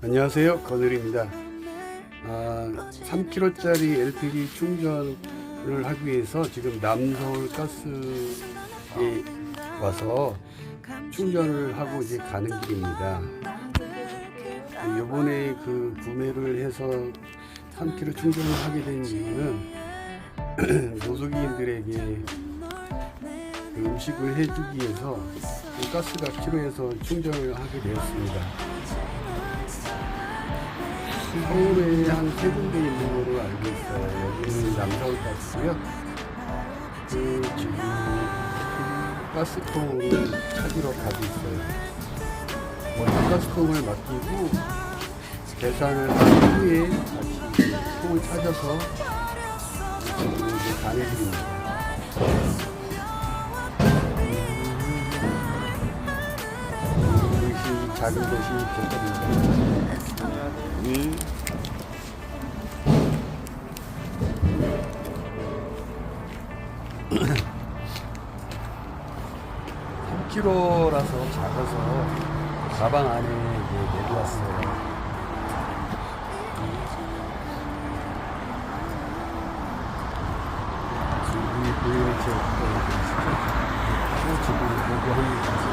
안녕하세요. 건을입니다. 아, 3kg짜리 LPG 충전을 하기 위해서 지금 남서울 가스에 와서 충전을 하고 이제 가는 길입니다. 이번에 그 구매를 해서 3kg 충전을 하게 된 이유는 노숙인들에게 그 음식을 해주기 위해서 그 가스가 필요해서 충전을 하게 되었습니다. 서울에 한세 군데 있는 걸로 알고 있어요. 여기는 남서울 가스고요. 그 지금 그 가스통을 찾으러 가고 있어요. 먼저 가스통을 맡기고 계산을 한 후에 다시 통을 찾아서 지금 이제 길입니다. 이것이 작은 것이 좋답니다. 3kg라서 작아서 가방 안에 이제 내려왔어요. 지금 보이는 제 지금 보고 합니다.